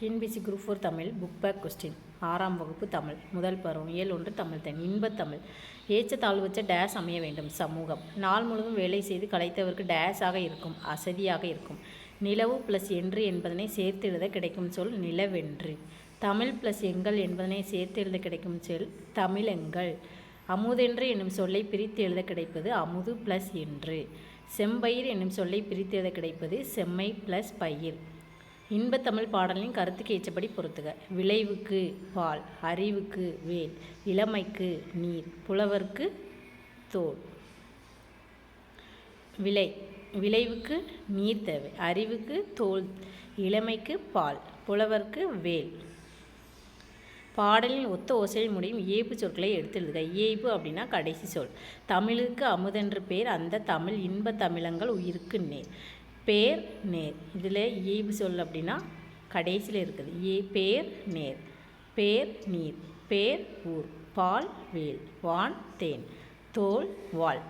T N P S C group four Tamil book back question ஆறாம் வகுப்பு தமிழ் முதல் பருவம் இயல் ஒன்று தமிழ் தன் இன்பத்தமிழ் ஏச்ச தாழ்வச்ச டேஸ் அமைய வேண்டும் சமூகம். நாள் முழுவதும் வேலை செய்து கலைத்தவருக்கு டேஸாக இருக்கும் அசதியாக இருக்கும். நிலவு ப்ளஸ் என்று என்பதனை சேர்த்து எழுத கிடைக்கும் சொல் நிலவென்று. தமிழ் ப்ளஸ் எங்கள் என்பதனை சேர்த்து எழுத கிடைக்கும் சொல் தமிழெங்கள். அமுதென்று என்னும் சொல்லை பிரித்து எழுத கிடைப்பது அமுது ப்ளஸ் என்று. செம்பயிர் என்னும் சொல்லை பிரித்து எழுத கிடைப்பது செம்மை ப்ளஸ் பயிர். இன்பத்தமிழ் பாடலின் கருத்துக்கு ஏற்றபடி பொறுத்துக விளைவுக்கு பால் அறிவுக்கு வேல் இளமைக்கு நீர் புலவர்க்கு தோல். விளை விளைவுக்கு நீர் தேவை அறிவுக்கு தோல் இளமைக்கு பால் புலவர்க்கு வேல். பாடலின் ஒத்த ஓசையில் முடியும் ஏய்ப்பு சொற்களை எடுத்து எழுதுக இயைபு அப்படின்னா கடைசி சொல். தமிழுக்கு அமுதென்று பேர் அந்த தமிழ் இன்ப தமிழங்கள் உயிருக்கு நேர். பேர் நேர். இதில் இயைபு சொல் அப்படின்னா கடைசியில் இருக்குது. ஏ பேர் நேர். பேர் நீர். பேர் ஊர். பால் வேல். வான் தேன். தோல் வால்.